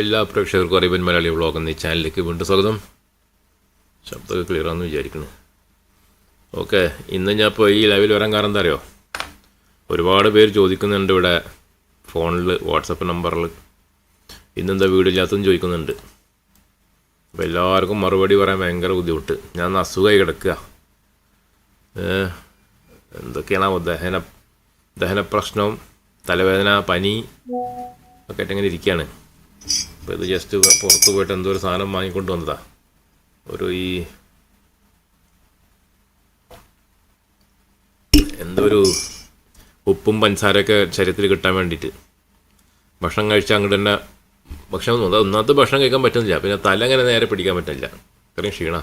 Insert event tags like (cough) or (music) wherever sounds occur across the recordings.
എല്ലാ പ്രേക്ഷകർക്കും അറിയപ്പൻ മലയാളി വ്ളോഗ് എന്നീ ചാനലിലേക്ക് വീണ്ടും സ്വാഗതം. ശബ്ദമൊക്കെ ക്ലിയർ ആണെന്ന് വിചാരിക്കുന്നു. ഓക്കെ ഇന്ന് ഞാൻ ഇപ്പോൾ ഈ ലൈവിൽ വരാൻ കാരണം എന്താ അറിയോ? ഒരുപാട് പേര് ചോദിക്കുന്നുണ്ട് ഇവിടെ ഫോണിൽ വാട്സപ്പ് നമ്പറിൽ ഇന്നെന്താ വീഡിയോ വീടില്ലാത്തതെന്ന് ചോദിക്കുന്നുണ്ട്. അപ്പോൾ എല്ലാവർക്കും മറുപടി പറയാൻ ഭയങ്കര ബുദ്ധിമുട്ട്. ഞാൻ അസുഖമായി കിടക്കുക. എന്തൊക്കെയാണ് എന്തൊക്കെയാണാവോ ദഹന ദഹന പ്രശ്നവും തലവേദന പനി ഒക്കെ ആയിട്ട് ഇങ്ങനെ ഇരിക്കുകയാണ്. അപ്പോൾ ഇത് ജസ്റ്റ് പുറത്ത് പോയിട്ട് എന്തോ ഒരു സാധനം വാങ്ങിക്കൊണ്ട് വന്നതാ. ഒരു ഈ എന്തോ ഒരു ഉപ്പും പഞ്ചസാരയൊക്കെ ശരീരത്തിൽ കിട്ടാൻ വേണ്ടിയിട്ട്. ഭക്ഷണം കഴിച്ചാൽ അങ്ങോട്ട് തന്നെ ഭക്ഷണം അത് ഒന്നാമത്തെ ഭക്ഷണം കഴിക്കാൻ പറ്റുന്നില്ല. പിന്നെ തല അങ്ങനെ നേരെ പിടിക്കാൻ പറ്റില്ല. ഇത്രയും ക്ഷീണ.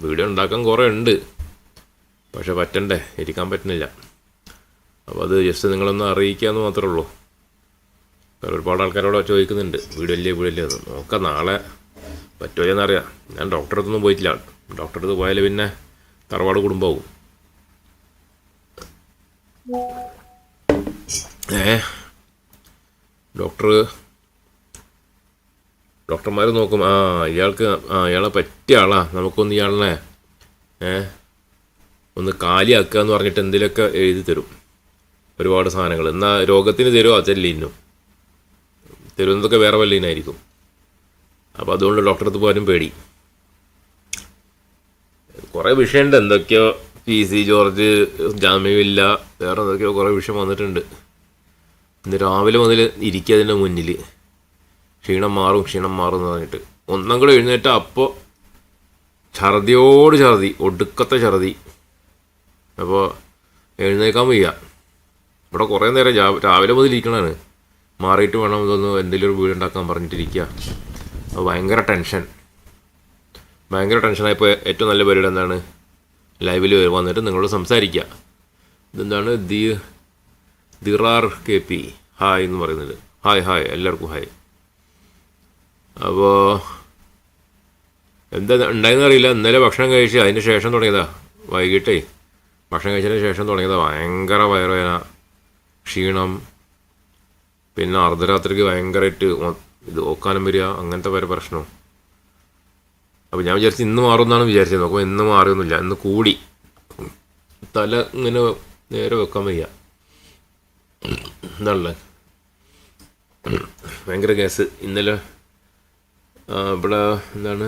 വീഡിയോ ഉണ്ടാക്കാൻ കുറേ ഉണ്ട്. പക്ഷെ പറ്റണ്ടേ? ഇരിക്കാൻ പറ്റുന്നില്ല. അപ്പോൾ അത് ജസ്റ്റ് നിങ്ങളൊന്ന് അറിയിക്കാമെന്ന് മാത്രമേ ഉള്ളൂ. വേറെ ഒരുപാട് ആൾക്കാരോട് ചോദിക്കുന്നുണ്ട്. വീടല്ലേ വീടല്ലേ എന്ന്. നോക്കാം നാളെ പറ്റുമോ എന്നറിയാം. ഞാൻ ഡോക്ടറെ അടുത്തൊന്നും പോയിട്ടില്ല. ഡോക്ടറെ അടുത്ത് പോയാൽ പിന്നെ തറവാട് കുടുംബമാവും. ഏ? ഡോക്ടർ ഡോക്ടർമാർ നോക്കും. ആ ഇയാൾക്ക് ആ ഇയാളെ പറ്റിയ ആളാ. നമുക്കൊന്ന് ഇയാളിനെ ഏ ഒന്ന് കാലിയാക്കുക എന്ന് പറഞ്ഞിട്ട് എന്തെങ്കിലുമൊക്കെ എഴുതി തരും. ഒരുപാട് സാധനങ്ങൾ എന്നാൽ രോഗത്തിന് തരുമോ അതല്ല ഇന്നും. തരുന്നതൊക്കെ വേറെ വല്ലതിനായിരിക്കും അപ്പോൾ അതുകൊണ്ട് ഡോക്ടറെ അടുത്ത് പോകാനും പേടി. കുറേ വിഷയമുണ്ട് എന്തൊക്കെയോ പി സി ജോർജ് ജാമ്യമില്ല വേറെ എന്തൊക്കെയോ കുറേ വിഷയം വന്നിട്ടുണ്ട്. ഇന്ന് രാവിലെ മുതൽ ഇരിക്കുക അതിന്റെ മുന്നിൽ ക്ഷീണം മാറും ക്ഷീണം മാറും എന്ന് പറഞ്ഞിട്ട്. ഒന്നും കൂടെ എഴുന്നേറ്റ അപ്പോൾ ഛർദിയോട് ഛർദി ഒടുക്കത്തെ ഛർദി. അപ്പോൾ എഴുന്നേക്കാൻ വയ്യ. ഇവിടെ കുറേ നേരം രാവിലെ മുതൽ ഇരിക്കണതാണ്. മാറിയിട്ട് വേണം ഇതൊന്ന് എന്തെങ്കിലും ഒരു വീട് ഉണ്ടാക്കാൻ പറഞ്ഞിട്ടിരിക്കുക. അപ്പോൾ ഭയങ്കര ടെൻഷൻ. ഭയങ്കര ടെൻഷനായപ്പോൾ ഏറ്റവും നല്ല പരിപാടി എന്താണ്? ലൈവിൽ വന്നിട്ട് നിങ്ങളോട് സംസാരിക്കുക. ഇതെന്താണ്? The Dirar K P. Hi എന്ന് പറയുന്നത്. Hi hi. എല്ലാവർക്കും ഹായ്. അപ്പോൾ എന്താ ഉണ്ടായെന്ന് അറിയില്ല. ഇന്നലെ ഭക്ഷണം കഴിച്ച് അതിന് ശേഷം തുടങ്ങിയതാ. വൈകിട്ടേ. ഭക്ഷണം കഴിച്ചതിന് ശേഷം തുടങ്ങിയതാ. ഭയങ്കര വയറുവേദന ക്ഷീണം പിന്നെ അർദ്ധരാത്രിക്ക് ഭയങ്കരമായിട്ട് ഇത് ഓക്കാനം വരിക അങ്ങനത്തെ വരെ പ്രശ്നവും. അപ്പോൾ ഞാൻ വിചാരിച്ചു ഇന്ന് മാറുമെന്നാണ് വിചാരിച്ചത്. നോക്കുമ്പോൾ ഇന്ന് മാറിയൊന്നുമില്ല. ഇന്ന് കൂടി. തല ഇങ്ങനെ നേരെ വെക്കാൻ വയ്യ. എന്താണല്ലേ ഭയങ്കര കേസ്. ഇന്നലെ ഇവിടെ എന്താണ്?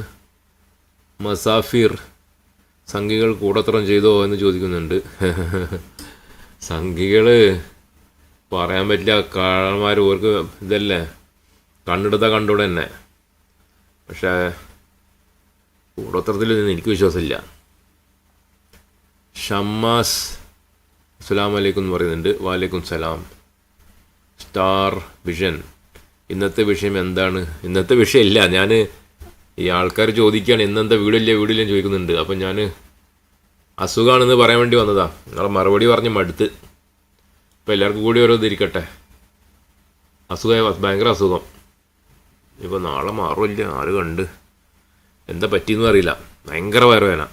മസാഫിർ സംഘികൾ കൂടത്രം ചെയ്തോ എന്ന് ചോദിക്കുന്നുണ്ട്. സംഘികൾ പറയാൻ പറ്റില്ല. കാളന്മാർ ഓർക്ക് ഇതല്ലേ? കണ്ടെടുത്ത കണ്ടൂടെ തന്നെ പക്ഷേ കൂടോത്രത്തിൽ നിന്ന് എനിക്ക് വിശ്വാസമില്ല. ഷമ്മാസ് അസ്സലാം വലൈക്കും എന്ന് പറയുന്നുണ്ട്. വാലൈക്കും സലാം. Star vision. ഇന്നത്തെ വിഷയം എന്താണ്? ഇന്നത്തെ വിഷയമില്ല ഞാൻ ഈ ആൾക്കാർ ചോദിക്കുകയാണ് ഇന്നെന്താ വീടില്ല വീടില്ല എന്ന് ചോദിക്കുന്നുണ്ട്. അപ്പം ഞാൻ അസുഖമാണെന്ന് പറയാൻ വേണ്ടി വന്നതാ. നിങ്ങളെ മറുപടി പറഞ്ഞ് മടുത്ത്. ഇപ്പം എല്ലാവർക്കും കൂടി ഓരോ ഇതിരിക്കട്ടെ അസുഖമായ ഭയങ്കര അസുഖം. ഇപ്പോൾ നാളെ മാറില്ല ആര് കണ്ട്. എന്താ പറ്റിയെന്ന് അറിയില്ല. ഭയങ്കര വയറുവേന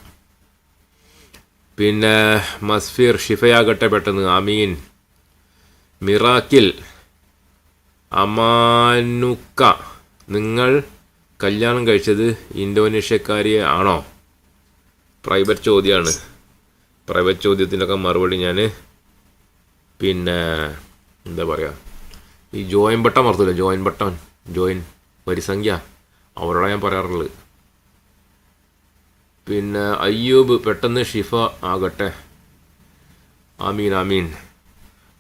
പിന്നെ മസ്ഫീർ ഷിഫയാകട്ടെ പെട്ടെന്ന്. അമീൻ മിറാക്കിൽ. അമാനുക്ക. നിങ്ങൾ കല്യാണം കഴിച്ചത് ഇന്തോനേഷ്യക്കാരിയെ ആണോ? പ്രൈവറ്റ് ചോദ്യമാണ്. പ്രൈവറ്റ് ചോദ്യത്തിനൊക്കെ മറുപടി ഞാൻ പിന്നെ എന്താ പറയുക ഈ ജോയിൻ ബട്ടൺ മറത്തില്ല ജോയിൻ ബട്ടൺ ജോയിൻ വരിസംഖ്യ അവരോടാണ് ഞാൻ പറയാറുള്ളത്. പിന്നെ അയ്യൂബ് പെട്ടെന്ന് ഷിഫ ആകട്ടെ. ആമീൻ ആമീൻ.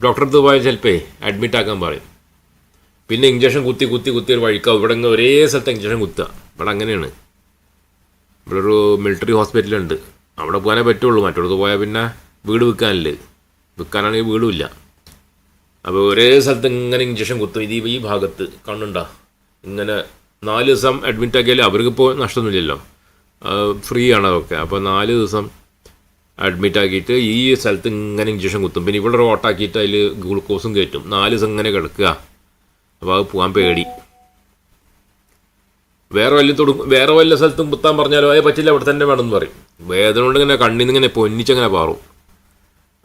ഡോക്ടർ അടുത്ത് പോയാൽ ചിലപ്പേ അഡ്മിറ്റ് ആക്കാൻ പറയും. പിന്നെ ഇഞ്ചക്ഷൻ കുത്തി കുത്തി കുത്തി ഒരു വഴിക്കാവും ഇവിടെ ഒരേ സ്ഥലത്ത് ഇഞ്ചക്ഷൻ കുത്തുക. ഇവിടെ അങ്ങനെയാണ്. ഇവിടെ ഒരു മിലിറ്ററി ഹോസ്പിറ്റലുണ്ട് അവിടെ പോകാനേ പറ്റുള്ളൂ. മറ്റോടത്ത് പോയാൽ പിന്നെ വീട് വിൽക്കാനില്ല? വിൽക്കാനാണെങ്കിൽ വീടുമില്ല. അപ്പോൾ ഒരേ സ്ഥലത്ത് ഇങ്ങനെ ഇഞ്ചക്ഷൻ കുത്തും. ഇത് ഈ ഭാഗത്ത് കണ്ണുണ്ടാ. ഇങ്ങനെ നാല് ദിവസം അഡ്മിറ്റ് ആക്കിയാൽ അവർക്കിപ്പോൾ നഷ്ടമൊന്നുമില്ലല്ലോ. ഫ്രീ ആണ് അതൊക്കെ. അപ്പോൾ നാല് ദിവസം അഡ്മിറ്റ് ആക്കിയിട്ട് ഈ സ്ഥലത്ത് ഇങ്ങനെ ഇഞ്ചക്ഷൻ കുത്തും. പിന്നെ ഇവിടെ റോട്ടാക്കിയിട്ട് അതിൽ ഗ്ലൂക്കോസും കയറ്റും. നാല് ദിവസം ഇങ്ങനെ കിടക്കുക. അപ്പോൾ അത് പോകാൻ പേടി. വേറെ വല്ല തൊടും വേറെ വല്ല സ്ഥലത്തും കുത്താൻ പറഞ്ഞാലോ അത് പറ്റില്ല അവിടെ തന്നെ വേണമെന്ന് പറയും. വേദന കൊണ്ട് ഇങ്ങനെ കണ്ണിൽ നിന്ന് ഇങ്ങനെ പൊന്നിച്ചങ്ങനെ പാറും.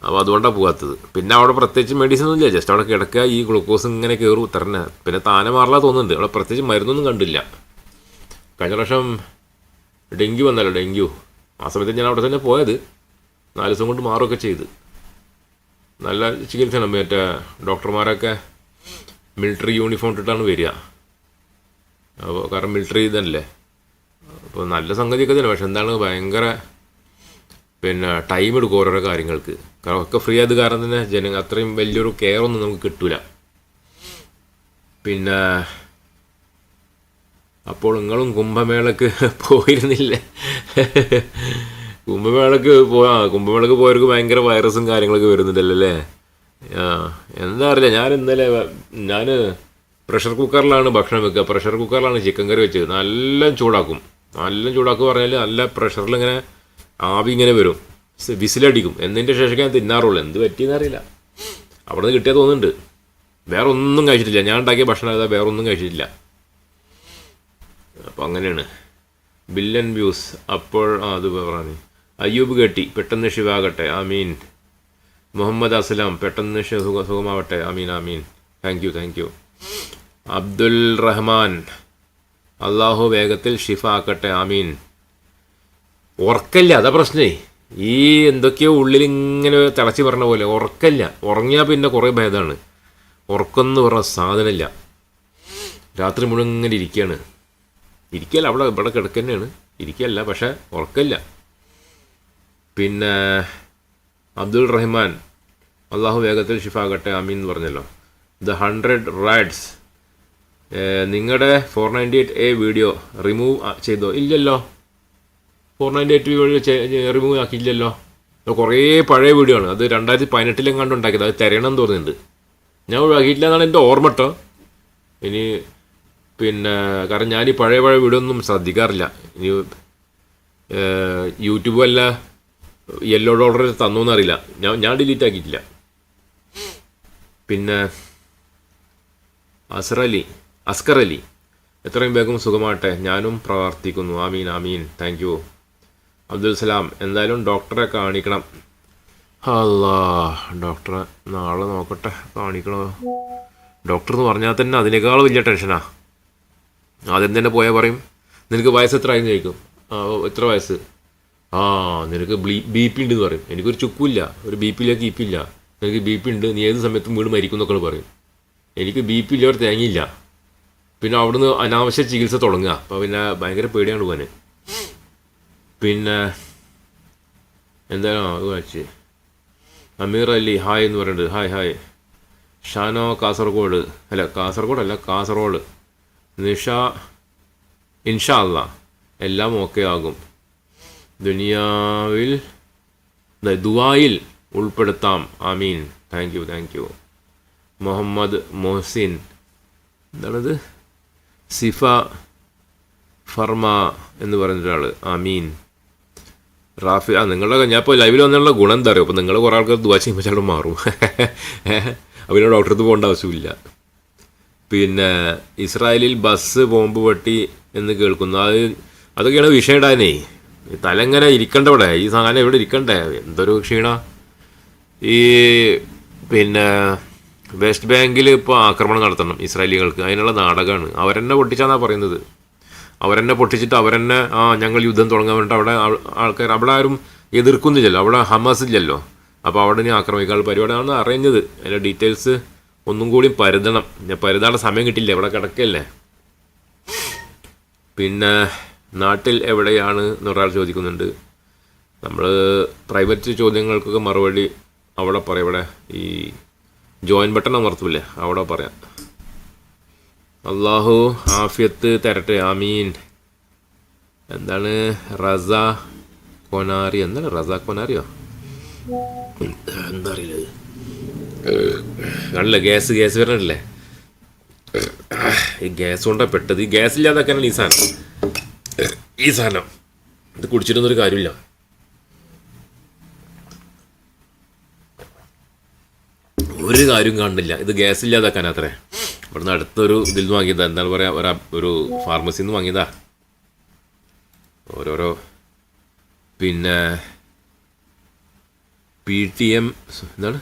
അപ്പോൾ അതുകൊണ്ടാണ് പോകാത്തത്. പിന്നെ അവിടെ പ്രത്യേകിച്ച് മെഡിസിൻ ഒന്നും ഇല്ല ജസ്റ്റ് അവിടെ കിടക്കുക ഈ ഗ്ലൂക്കോസ് ഇങ്ങനെ കയറും തന്നെ പിന്നെ താനെ മാറില്ല തോന്നുന്നുണ്ട്. അവിടെ പ്രത്യേകിച്ച് മരുന്നൊന്നും കണ്ടില്ല. കഴിഞ്ഞ പ്രാവശ്യം ഡെങ്കി വന്നല്ലോ ഡെങ്കു ആ സമയത്ത് ഞാൻ അവിടെ തന്നെ പോയത്. നാല് ദിവസം കൊണ്ട് മാറുകയൊക്കെ ചെയ്ത്. നല്ല ചികിത്സയാണ്. മറ്റേ ഡോക്ടർമാരൊക്കെ മിലിറ്ററി യൂണിഫോം ഇട്ടിട്ടാണ് വരിക. അപ്പോൾ കാരണം മിലിറ്ററി ഇതല്ലേ. അപ്പോൾ നല്ല സംഗതിയൊക്കെ തന്നെ. പക്ഷെ എന്താണ് ഭയങ്കര പിന്നെ ടൈം എടുക്കും ഓരോരോ കാര്യങ്ങൾക്ക്. കാരണം ഒക്കെ ഫ്രീ ആയത് കാരണം തന്നെ ജനങ്ങൾ അത്രയും വലിയൊരു കെയർ ഒന്നും നമുക്ക് കിട്ടൂല. പിന്നെ അപ്പോൾ നിങ്ങളും കുംഭമേളക്ക് (laughs) പോയിരുന്നില്ല? കുംഭമേളക്ക് പോയാ കുംഭമേളക്ക് പോയവർക്ക് ഭയങ്കര വൈറസും കാര്യങ്ങളൊക്കെ വരുന്നുണ്ടല്ലേ ആ എന്താ അറിയില്ല. ഞാൻ ഇന്നലെ ഞാൻ പ്രഷർ കുക്കറിലാണ് ഭക്ഷണം വെക്കുക. പ്രഷർ കുക്കറിലാണ് ചിക്കൻ കറി വെച്ചത്. നല്ല ചൂടാക്കും. നല്ല ചൂടാക്കുക പറഞ്ഞാൽ നല്ല പ്രഷറിൽ ഇങ്ങനെ ആവി ഇങ്ങനെ വരും. വിസിലടിക്കും. എന്നതിന്റെ ശേഷം ഞാൻ തിന്നാറുള്ളൂ. എന്ത് പറ്റിയെന്ന് അറിയില്ല. അവിടെ നിന്ന് കിട്ടിയാൽ തോന്നുന്നുണ്ട്. വേറെ ഒന്നും കഴിച്ചിട്ടില്ല. ഞാൻ ഉണ്ടാക്കിയ ഭക്ഷണം അതാ വേറെ ഒന്നും കഴിച്ചിട്ടില്ല. അപ്പോൾ അങ്ങനെയാണ്. ബില്യൺ വ്യൂസ് അപ്പോൾ ആ അത് പറഞ്ഞു. അയ്യൂബ് കെട്ടി. പെട്ടെന്ന് ശിവാകട്ടെ. ആമീൻ. മുഹമ്മദ് അസ്ലാം പെട്ടെന്ന് സുഖമാവട്ടെ. ആമീൻ ആമീൻ. Thank you thank you Abdul Rahman. അള്ളാഹു വേഗത്തിൽ ഷിഫ ആക്കട്ടെ. ആമീൻ. ഉറക്കല്ല അതാ പ്രശ്നേ. ഈ എന്തൊക്കെയോ ഉള്ളിൽ ഇങ്ങനെ തിളച്ച് പറഞ്ഞ പോലെ ഉറക്കല്ല ഉറങ്ങിയാൽ പിന്നെ കുറേ ഭേദമാണ്. ഉറക്കം എന്ന് പറഞ്ഞ സാധനമില്ല. രാത്രി മുഴുവൻ ഇങ്ങനെ ഇരിക്കുകയാണ് ഇരിക്കല്ല അവിടെ ഇവിടെ കിടക്കന്നെയാണ്. ഇരിക്കല്ല പക്ഷെ ഉറക്കല്ല പിന്നെ അബ്ദുൾ റഹ്മാൻ അള്ളാഹു വേഗത്തിൽ ഷിഫാകട്ടെ അമീൻ എന്ന് പറഞ്ഞല്ലോ. The hundred rides. നിങ്ങളുടെ four ninety eight A video remove ചെയ്തോ? ഇല്ലല്ലോ. വീഡിയോ റിമൂവ് ആക്കിയില്ലല്ലോ. കുറേ പഴയ വീഡിയോ ആണ് അത് രണ്ടായിരത്തി പതിനെട്ടിലെങ്ങാണ്ട് ഉണ്ടാക്കിയത്. അത് തിരയണം തോന്നുന്നുണ്ട്. ഞാൻ ഒഴിവാക്കിയിട്ടില്ല എന്നാണ് എന്റെ ഓർമ്മ കേട്ടോ ഇനി പിന്നെ കാരണം ഞാൻ ഈ പഴയ പഴയ വീഡിയോ ഒന്നും ശ്രദ്ധിക്കാറില്ല. ഇനി യൂട്യൂബ് അല്ല യെല്ലോ ഡോളർ തന്നോന്ന് അറിയില്ല. ഞാൻ ഞാൻ ഡിലീറ്റ് ആക്കിയിട്ടില്ല. പിന്നെ അസർ അലി അസ്കർ അലി. എത്രയും വേഗം സുഖമാട്ടെ ഞാനും പ്രാർത്ഥിക്കുന്നു ആമീൻ ആമീൻ. Thank you. അബ്ദുൽ സലാം എന്തായാലും ഡോക്ടറെ കാണിക്കണം. അല്ലാ ഡോക്ടറെ നാളെ നോക്കട്ടെ കാണിക്കണോ? ഡോക്ടർ എന്ന് പറഞ്ഞാൽ തന്നെ അതിനേക്കാൾ വലിയ ടെൻഷനാ. ആദ്യം തന്നെ പോയാൽ പറയും നിനക്ക് വയസ്സ് എത്ര ആയെന്ന് ചോദിക്കും. ആ എത്ര വയസ്സ്? ആ നിനക്ക് ബി പി ഉണ്ട് എന്ന് പറയും. എനിക്കൊരു ചുക്കുമില്ല ഒരു ബി പിയിലേക്ക് ഇ പി ഇല്ല നിനക്ക് ബി പി ഉണ്ട് നീ ഏത് സമയത്തും വീട് മരിക്കും എന്നൊക്കെ പറയും. എനിക്ക് ബി പി ഇല്ല ഒരു തേങ്ങയില്ല. പിന്നെ അവിടുന്ന് അനാവശ്യ ചികിത്സ തുടങ്ങുക. അപ്പോൾ പിന്നെ ഭയങ്കര പേടിയാണ് പോകാൻ പിന്നെ എന്തായാലും അത് വായിച്ച്? അമീർ അലി ഹായ് എന്ന് പറയുന്നത് ഹായ് ഹായ്. ഷാനോ കാസർഗോഡ്. അല്ല കാസർഗോഡ് അല്ല കാസർഗോഡ്. നിഷ ഇൻഷാ അല്ല എല്ലാം ഓക്കെ ആകും. ദുനിയാവിൽ ദുബായിൽ ഉൾപ്പെടുത്താം. ആമീൻ. Thank you thank you. Muhammad Mohsin. എന്താണത്? സിഫ ഫർമ എന്ന് പറയുന്ന ഒരാൾ ആമീൻ. റാഫി ആ നിങ്ങളുടെ ഞാൻ ഇപ്പോൾ ലൈവിൽ വന്നുള്ള ഗുണം എന്താ അറിയോ? അപ്പോൾ നിങ്ങൾ കുറേ ആൾക്കാർ ദുവാ ചെയ്യുമ്പോൾ മാറും. അവന് ഡോക്ടറെ അടുത്ത് പോകേണ്ട ആവശ്യമില്ല. പിന്നെ ഇസ്രായേലിൽ ബസ് ബോംബ് പൊട്ടി എന്ന് കേൾക്കുന്നു. അത് അതൊക്കെയാണ് വിഷയം ഇടാനേ. തലങ്ങനെ തല ഇരിക്കണ്ട ഇവിടെ. ഈ സാധനം എവിടെ ഇരിക്കണ്ടേ? എന്തൊരു ക്ഷീണ. ഈ പിന്നെ വെസ്റ്റ് ബാങ്കിൽ ഇപ്പോൾ ആക്രമണം നടത്തണം ഇസ്രായേലികൾക്ക്. അതിനുള്ള നാടകമാണ് അവരെന്നെ പൊട്ടിച്ചാന്നാണ് പറയുന്നത്. അവരെന്നെ പൊട്ടിച്ചിട്ട് അവരെന്നെ ആ ഞങ്ങൾ യുദ്ധം തുടങ്ങാൻ വേണ്ടിയിട്ട് അവിടെ ആൾക്കാർ അവിടെ ആരും എതിർക്കുന്നില്ലല്ലോ അവിടെ ഹമാസ് ഇല്ലല്ലോ അപ്പോൾ അവിടെ ഇനി ആക്രമിക്കാനുള്ള പരിപാടിയാണ് അറിഞ്ഞത്. അതിന്റെ ഡീറ്റെയിൽസ് ഒന്നും കൂടി പരുതണം. ഞാൻ പരുതാനുള്ള സമയം കിട്ടില്ല ഇവിടെ കിടക്കല്ലേ പിന്നെ നാട്ടിൽ എവിടെയാണ് എന്നൊരാൾ ചോദിക്കുന്നുണ്ട്. നമ്മൾ പ്രൈവറ്റ് ചോദ്യങ്ങൾക്കൊക്കെ മറുപടി അവിടെ പറയാം. ഇവിടെ ഈ ജോയിൻ ബട്ടൺ അമർത്തൂല്ലേ അവിടെ പറയാം. അള്ളാഹു ആഫിയത്ത് തരട്ടെ ആമീൻ. എന്താണ് റസ കൊനാരി? എന്താണ് റസ കൊനാരിയോ? എന്താ അറിയില്ല കണ്ടില്ലേ ഗ്യാസ് ഗ്യാസ് വരണല്ലേ ഈ ഗ്യാസ് കൊണ്ടാ പെട്ടത്. ഈ ഗ്യാസ് ഇല്ലാതാക്കാനാണ് ഈ സാധനം. ഈ സാധനം. ഇത് കുടിച്ചിട്ടൊന്നും ഒരു കാര്യമില്ല. ഒരു കാര്യം കാണുന്നില്ല ഇത് ഗ്യാസ് ഇല്ലാതാക്കാൻ അത്രേ. ഇവിടുന്ന് അടുത്തൊരു ഇതിൽ നിന്ന് വാങ്ങിയതാ. എന്താണ് പറയാ ഒരു ഒരു ഫാർമസിയിൽ നിന്ന് വാങ്ങിയതാ. ഓരോരോ പിന്നെ പി ടി എം എന്താണ്?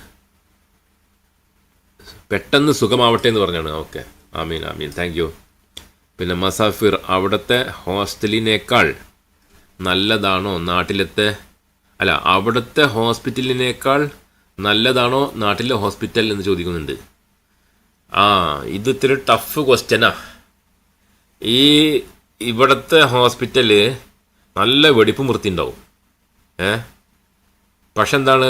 പെട്ടെന്ന് സുഖമാവട്ടെ എന്ന് പറഞ്ഞാണ്. ഓക്കെ. ആമീൻ ആമീൻ. താങ്ക് യു പിന്നെ മസാഫിർ അവിടുത്തെ ഹോസ്റ്റലിനേക്കാൾ നല്ലതാണോ നാട്ടിലത്തെ? അല്ല അവിടുത്തെ ഹോസ്പിറ്റലിനേക്കാൾ നല്ലതാണോ നാട്ടിലെ ഹോസ്പിറ്റൽ എന്ന് ചോദിക്കുന്നുണ്ട്. ആ ഇത് ഇത്തിരി ടഫ് ക്വസ്റ്റ്യനാ ഈ ഇവിടുത്തെ ഹോസ്പിറ്റൽ നല്ല വെടിപ്പും വൃത്തി ഉണ്ടാവും ഏ? പക്ഷെ എന്താണ്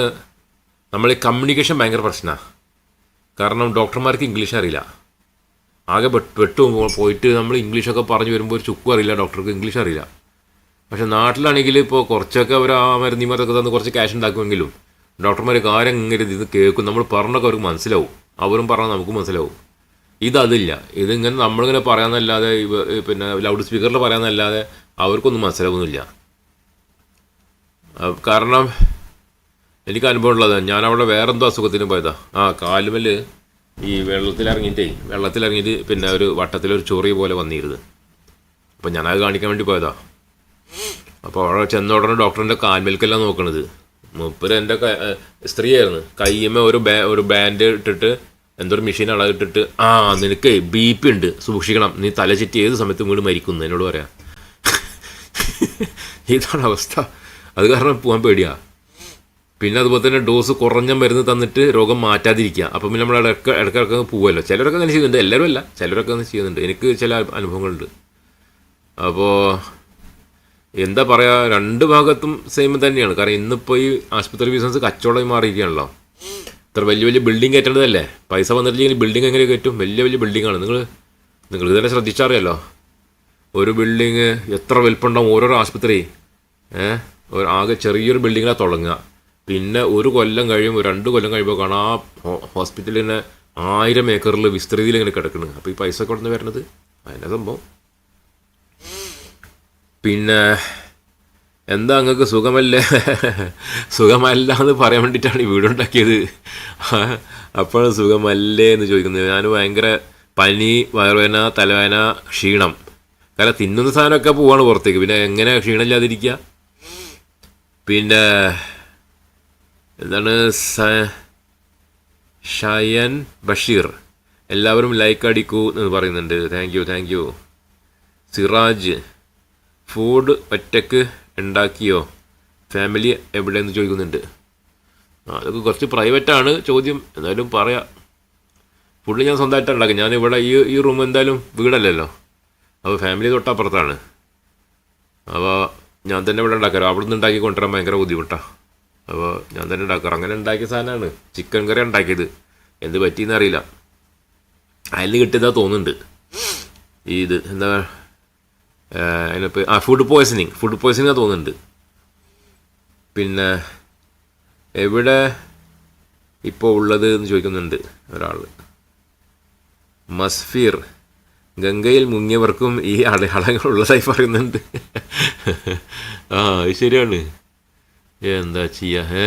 നമ്മൾ കമ്മ്യൂണിക്കേഷൻ ഭയങ്കര പ്രശ്നമാണ് കാരണം ഡോക്ടർമാർക്ക് ഇംഗ്ലീഷ് അറിയില്ല. ആകെ പെട്ട് പോയിട്ട് നമ്മൾ ഇംഗ്ലീഷൊക്കെ പറഞ്ഞു വരുമ്പോൾ ഒരു ചുക്കും അറിയില്ല ഡോക്ടർക്ക് ഇംഗ്ലീഷ് അറിയില്ല. പക്ഷെ നാട്ടിലാണെങ്കിൽ ഇപ്പോൾ കുറച്ചൊക്കെ അവർ ആ മരുന്നിമാരൊക്കെ തന്ന് കുറച്ച് ക്യാഷ് ഉണ്ടാക്കുമെങ്കിലും ഡോക്ടർമാർ കാര്യം ഇങ്ങനെ ഇത് കേൾക്കും. നമ്മൾ പറഞ്ഞൊക്കെ അവർക്ക് മനസ്സിലാവും. അവരും പറഞ്ഞാൽ നമുക്ക് മനസ്സിലാവും. ഇതതില്ല. ഇതിങ്ങനെ നമ്മളിങ്ങനെ പറയാമെന്നല്ലാതെ പിന്നെ ലൗഡ് സ്പീക്കറിൽ പറയാമെന്നല്ലാതെ അവർക്കൊന്നും മനസ്സിലാവുന്നില്ല. കാരണം എനിക്ക് അനുഭവമുള്ളത് ഞാൻ അവിടെ വേറെന്തോ അസുഖത്തിന് പോയതാ. ആ കാലുമൽ ഈ വെള്ളത്തിലിറങ്ങിയിട്ടേ വെള്ളത്തിലിറങ്ങിയിട്ട് പിന്നെ ഒരു വട്ടത്തിലൊരു ചൊറി പോലെ വന്നിരുന്നത് അപ്പം ഞാനത് കാണിക്കാൻ വേണ്ടി പോയതാ. അപ്പോൾ അവിടെ ചെന്ന ഉടനെ ഡോക്ടറിന്റെ കാൽമേൽക്കെല്ലാം നോക്കണത്. മൂപ്പര് എന്റെ സ്ത്രീയായിരുന്നു. കയ്യമ്മ ഒരു ബാ ഒരു ബാൻഡ് ഇട്ടിട്ട് എന്തോ ഒരു മെഷീൻ അളവിട്ടിട്ട് ആ നിനക്ക് ബി പി ഉണ്ട് സൂക്ഷിക്കണം. നീ തല ചുറ്റി ഏത് സമയത്തും വീട് മരിക്കുന്നു. എന്നോട് പറയാം. (laughs) ഇതാണ് അവസ്ഥ. അത് കാരണം പോകാൻ പേടിയാ. പിന്നെ അതുപോലെ തന്നെ ഡോസ് കുറഞ്ഞ മരുന്ന് തന്നിട്ട് രോഗം മാറ്റാതിരിക്കുക. അപ്പം പിന്നെ നമ്മൾ ഇടയ്ക്ക് ഇടക്കിടക്ക് പോകുമല്ലോ ചിലരൊക്കെ അങ്ങനെ ചെയ്യുന്നുണ്ട്. എല്ലാവരും അല്ല. ചിലരൊക്കെ അങ്ങനെ ചെയ്യുന്നുണ്ട്. എനിക്ക് ചില അനുഭവങ്ങളുണ്ട്. അപ്പോൾ എന്താ പറയുക രണ്ട് ഭാഗത്തും സെയിം തന്നെയാണ്. കാരണം ഇന്നിപ്പോൾ ഈ ആശുപത്രി ബിസിനസ് കച്ചവടമായി മാറിയിരിക്കുകയാണല്ലോ. ഇത്ര വലിയ വലിയ ബിൽഡിംഗ് കയറ്റേണ്ടതല്ലേ? പൈസ വന്നിട്ടില്ലെങ്കിൽ ബിൽഡിംഗ് എങ്ങനെ കയറ്റും? വലിയ വലിയ ബിൽഡിങ്ങാണ് നിങ്ങൾ നിങ്ങൾ ഇതന്നെ ശ്രദ്ധിച്ചറിയാലോ? ഒരു ബിൽഡിങ് എത്ര വലിപ്പമുണ്ടാവും ഓരോരോ ആശുപത്രി. ഏഹ് ഒരു ആകെ ചെറിയൊരു ബിൽഡിങ്ങിലാണ് തുടങ്ങുക. പിന്നെ ഒരു കൊല്ലം കഴിയുമ്പോൾ രണ്ട് കൊല്ലം കഴിയുമ്പോൾ കാണാം ആ ഹോസ്പിറ്റലിന് ആയിരം ഏക്കറിൽ വിസ്തൃതിയിൽ ഇങ്ങനെ കിടക്കുന്നത് അപ്പോൾ ഈ പൈസ കൊടുന്ന് വരുന്നത് അതിന്റെ സംഭവം. പിന്നെ എന്താ അങ്ങക്ക് സുഖമല്ലേ? സുഖമല്ല എന്ന് പറയാൻ വേണ്ടിയിട്ടാണ് ഈ വീടുണ്ടാക്കിയത്. അപ്പോൾ സുഖമല്ലേ എന്ന് ചോദിക്കുന്നത്. ഞാൻ ഭയങ്കര പനി വയറുവേന തലവേന ക്ഷീണം. കാരണം തിന്നുന്ന സാധനമൊക്കെ പോവാണ് പുറത്തേക്ക്. പിന്നെ എങ്ങനെ ക്ഷീണമില്ലാതിരിക്കുക? പിന്നെ എന്താണ് ഷയൻ ബഷീർ. എല്ലാവരും ലൈക്ക് അടിക്കൂ എന്ന് പറയുന്നുണ്ട്. Thank you thank you Siraj food ഒറ്റയ്ക്ക് ഉണ്ടാക്കിയോ? ഫാമിലി എവിടെയെന്ന് ചോദിക്കുന്നുണ്ട്. അതൊക്കെ കുറച്ച് പ്രൈവറ്റാണ് ചോദ്യം. എന്തായാലും പറയാം. ഫുഡ് ഞാൻ സ്വന്തമായിട്ട് ഉണ്ടാക്കി ഞാൻ ഇവിടെ ഈ ഈ റൂം എന്തായാലും വീടല്ലല്ലോ. അപ്പോൾ ഫാമിലി തൊട്ടപ്പുറത്താണ്. അപ്പോൾ ഞാൻ തന്നെ ഇവിടെ ഉണ്ടാക്കാറ്. അവിടെ നിന്ന് ഉണ്ടാക്കി കൊണ്ടുവരാൻ ഭയങ്കര ബുദ്ധിമുട്ടാണ് അപ്പോൾ ഞാൻ തന്നെ ഉണ്ടാക്കാറ്. അങ്ങനെ ഉണ്ടാക്കിയ സാധനമാണ് ചിക്കൻ കറി ഉണ്ടാക്കിയത്. എന്ത് പറ്റിയെന്നറിയില്ല അതിൽ കിട്ടിയതാ തോന്നുന്നുണ്ട്. ഈ ഇത് എന്താ അതിനിപ്പോൾ ആ ഫുഡ് പോയ്സണിങ് ഫുഡ് പോയ്സണിങ് തോന്നുന്നുണ്ട്. പിന്നെ എവിടെ ഇപ്പോൾ ഉള്ളത് എന്ന് ചോദിക്കുന്നുണ്ട് ഒരാൾ മസ്ഫീർ. ഗംഗയിൽ മുങ്ങിയവർക്കും ഈ അടയാളങ്ങൾ ഉള്ളതായി പറയുന്നുണ്ട്. ആ അത് ശരിയാണ്. എന്താ ചെയ്യുക ഏ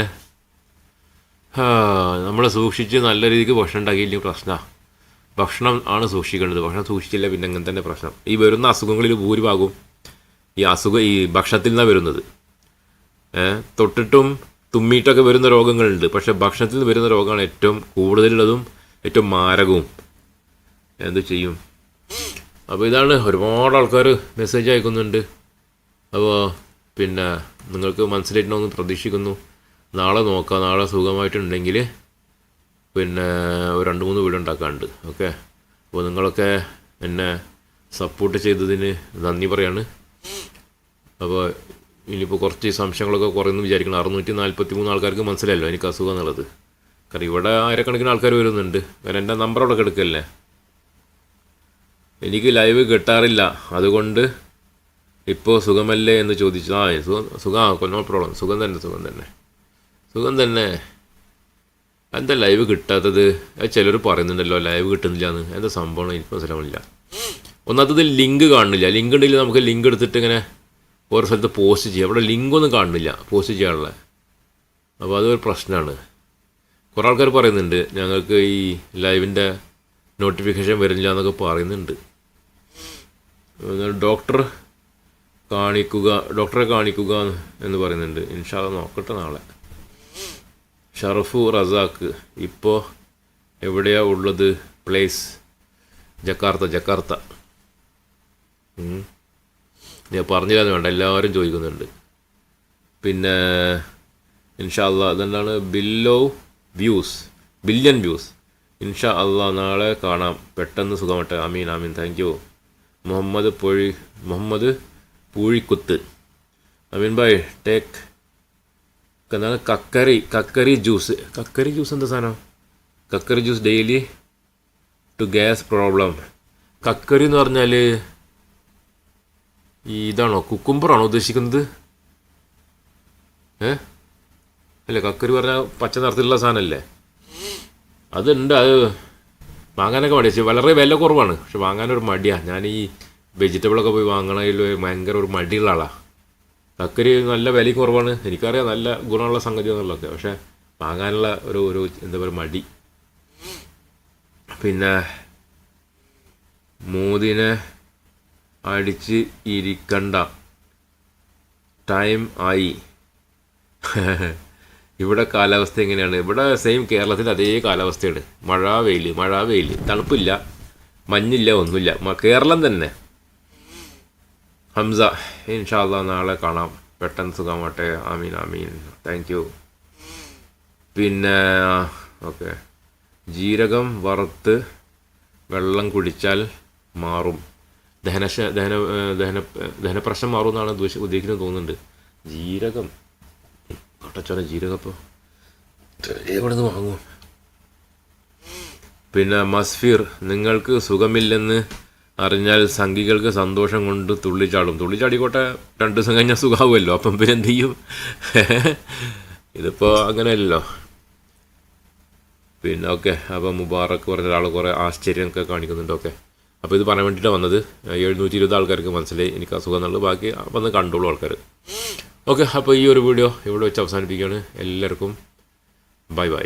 നമ്മളെ സൂക്ഷിച്ച് നല്ല രീതിക്ക് ഭക്ഷണം ഉണ്ടാക്കിയില്ലെങ്കിൽ പ്രശ്നമാണ് ഭക്ഷണം ആണ് സൂക്ഷിക്കേണ്ടത്. ഭക്ഷണം സൂക്ഷിച്ചില്ല പിന്നെ അങ്ങനെ തന്നെ പ്രശ്നം. ഈ വരുന്ന അസുഖങ്ങളിൽ ഭൂരിഭാഗവും ഈ അസുഖം ഈ ഭക്ഷണത്തിൽ നിന്നാണ് വരുന്നത്. തൊട്ടിട്ടും തുമ്മിയിട്ടൊക്കെ വരുന്ന രോഗങ്ങളുണ്ട്. പക്ഷേ ഭക്ഷണത്തിൽ നിന്ന് വരുന്ന രോഗമാണ് ഏറ്റവും കൂടുതലുള്ളതും ഏറ്റവും മാരകവും. എന്ത് ചെയ്യും? അപ്പോൾ ഇതാണ് ഒരുപാട് ആൾക്കാർ മെസ്സേജ് അയക്കുന്നുണ്ട്. അപ്പോൾ പിന്നെ നിങ്ങൾക്ക് മനസ്സിലായിട്ടുണ്ടോ എന്ന് പ്രതീക്ഷിക്കുന്നു. നാളെ നോക്കാം. നാളെ സുഖമായിട്ടുണ്ടെങ്കിൽ പിന്നെ ഒരു രണ്ട് മൂന്ന് വീഡിയോ ഉണ്ടാക്കാനുണ്ട് ഓക്കെ? അപ്പോൾ നിങ്ങളൊക്കെ എന്നെ സപ്പോർട്ട് ചെയ്തതിന് നന്ദി പറയാണ്. അപ്പോൾ ഇനിയിപ്പോൾ കുറച്ച് സംശയങ്ങളൊക്കെ കുറയുന്നു വിചാരിക്കണം അറുന്നൂറ്റി നാൽപ്പത്തി മൂന്ന് ആൾക്കാർക്ക് മനസ്സിലായല്ലോ എനിക്ക് അസുഖം എന്നുള്ളത്. കാരണം ഇവിടെ ആയിരക്കണക്കിന് ആൾക്കാർ വരുന്നുണ്ട്. കാരണം എന്റെ നമ്പർ അവിടെ കിടക്കല്ലേ? എനിക്ക് ലൈവ് കിട്ടാറില്ല. അതുകൊണ്ട് ഇപ്പോൾ സുഖമല്ലേ എന്ന് ചോദിച്ചു. ആ സുഖം സുഖം നോ പ്രോബ്ലം സുഖം തന്നെ സുഖം തന്നെ. സുഖം തന്നെ. എന്താ ലൈവ് കിട്ടാത്തത്? ചിലർ പറയുന്നുണ്ടല്ലോ ലൈവ് കിട്ടുന്നില്ല എന്ന് എന്താ സംഭവം? എനിക്ക് മനസ്സിലാവുന്നില്ല ഒന്നാമത്തത് ലിങ്ക് കാണുന്നില്ല. ലിങ്ക് ഉണ്ടെങ്കിൽ നമുക്ക് ലിങ്ക് എടുത്തിട്ട് ഇങ്ങനെ ഓരോ സ്ഥലത്ത് പോസ്റ്റ് ചെയ്യാം. അവിടെ ലിങ്കൊന്നും കാണുന്നില്ല പോസ്റ്റ് ചെയ്യാനുള്ള. അപ്പോൾ അതൊരു പ്രശ്നമാണ്. കുറേ ആൾക്കാർ പറയുന്നുണ്ട് ഞങ്ങൾക്ക് ഈ ലൈവിന്റെ നോട്ടിഫിക്കേഷൻ വരുന്നില്ല എന്നൊക്കെ പറയുന്നുണ്ട്. ഡോക്ടർ കാണിക്കുക ഡോക്ടറെ കാണിക്കുക എന്ന് പറയുന്നുണ്ട്. ഇൻഷാല്ല നോക്കട്ടെ നാളെ. ഷറഫു റസാക്ക് ഇപ്പോൾ എവിടെയാ ഉള്ളത്? Place Jakarta Jakarta. ഞാൻ പറഞ്ഞില്ലാന്ന് വേണ്ട എല്ലാവരും ചോദിക്കുന്നുണ്ട്. പിന്നെ ഇൻഷാ അള്ളാ അതെന്താണ് ബില്ലോ വ്യൂസ് ബില്യൺ വ്യൂസ് ഇൻഷാ അള്ളാ നാളെ കാണാം. പെട്ടെന്ന് സുഖമട്ടെ അമീൻ അമീൻ താങ്ക് യു മുഹമ്മദ് പൊഴി മുഹമ്മദ് പൂഴിക്കുത്ത്. അമീൻ ബൈ ടേക്ക് എന്താണ്? കക്കറി കക്കറി ജ്യൂസ് കക്കറി ജ്യൂസ് എന്താ സാധനം? കക്കറി juice daily to gas problem കക്കറി എന്ന് പറഞ്ഞാൽ ഇതാണോ? കുക്കുംബറാണോ ഉദ്ദേശിക്കുന്നത്? ഏ? അല്ല കക്കറി പറഞ്ഞാൽ പച്ച നിറത്തിലുള്ള സാധനമല്ലേ അതുണ്ട് അത് വാങ്ങാനൊക്കെ മടിയാ. പക്ഷെ വളരെ വില കുറവാണ്. പക്ഷെ വാങ്ങാനൊരു മടിയാണ് ഞാൻ ഈ വെജിറ്റബിളൊക്കെ പോയി വാങ്ങണതിൽ ഭയങ്കര ഒരു മടിയുള്ള ആളാണ് കക്കരി നല്ല വിലയും കുറവാണ്. എനിക്കറിയാം നല്ല ഗുണമുള്ള സംഗതി എന്നുള്ളതൊക്കെ. പക്ഷെ വാങ്ങാനുള്ള ഒരു ഒരു എന്താ പറയുക മടി. പിന്നെ മോദിനെ അടിച്ച് ഇരിക്കണ്ട. ടൈം ആയി. ഇവിടെ കാലാവസ്ഥ എങ്ങനെയാണ്? ഇവിടെ സെയിം കേരളത്തിൽ അതേ കാലാവസ്ഥയാണ്. മഴ വെയിൽ മഴ വെയിൽ തണുപ്പില്ല മഞ്ഞില്ല ഒന്നുമില്ല. കേരളം തന്നെ. ഹംസ. ഇൻഷാല്ല നാളെ കാണാം. പെട്ടെന്ന് സുഖമാട്ടെ ആമീൻ ആമീൻ. താങ്ക് യു പിന്നെ ഓക്കെ. ജീരകം വറുത്ത് വെള്ളം കുടിച്ചാൽ മാറും. ദഹനശ ദഹന ദഹന ദഹനപ്രശ്നം മാറും എന്നാണ് ഉദ്ദേശ ഉദ്ദേശിക്കുന്നത് തോന്നുന്നുണ്ട്. ജീരകം. കട്ടച്ചോന ജീരകം ഇപ്പോൾ എവിടെ നിന്ന് വാങ്ങും. പിന്നെ മസ്ഫീർ നിങ്ങൾക്ക് സുഖമില്ലെന്ന് അറിഞ്ഞാൽ സംഘികൾക്ക് സന്തോഷം കൊണ്ട് തുള്ളിച്ചാടും. തുള്ളിച്ചാടിക്കോട്ടെ രണ്ട് ദിവസം കഴിഞ്ഞാൽ സുഖാവുമല്ലോ. അപ്പം പിന്നെ എന്ത് ചെയ്യും? ഇതിപ്പോൾ അങ്ങനെയല്ലോ പിന്നെ ഓക്കെ അപ്പോൾ മുബാറക്ക് പറഞ്ഞ ഒരാൾ കുറേ ആശ്ചര്യമൊക്കെ കാണിക്കുന്നുണ്ട്. ഓക്കെ. അപ്പോൾ ഇത് പറയാൻ വേണ്ടിയിട്ടാണ് വന്നത്. എഴുന്നൂറ്റി ഇരുപത് ആൾക്കാർക്ക് മനസ്സിലായി. എനിക്ക് അസുഖം എന്നുള്ളത്. ബാക്കി വന്ന് കണ്ടോളൂ ആൾക്കാർ ഓക്കെ അപ്പോൾ ഈ ഒരു വീഡിയോ ഇവിടെ വെച്ച് അവസാനിപ്പിക്കുകയാണ്. എല്ലാവർക്കും ബൈ ബൈ.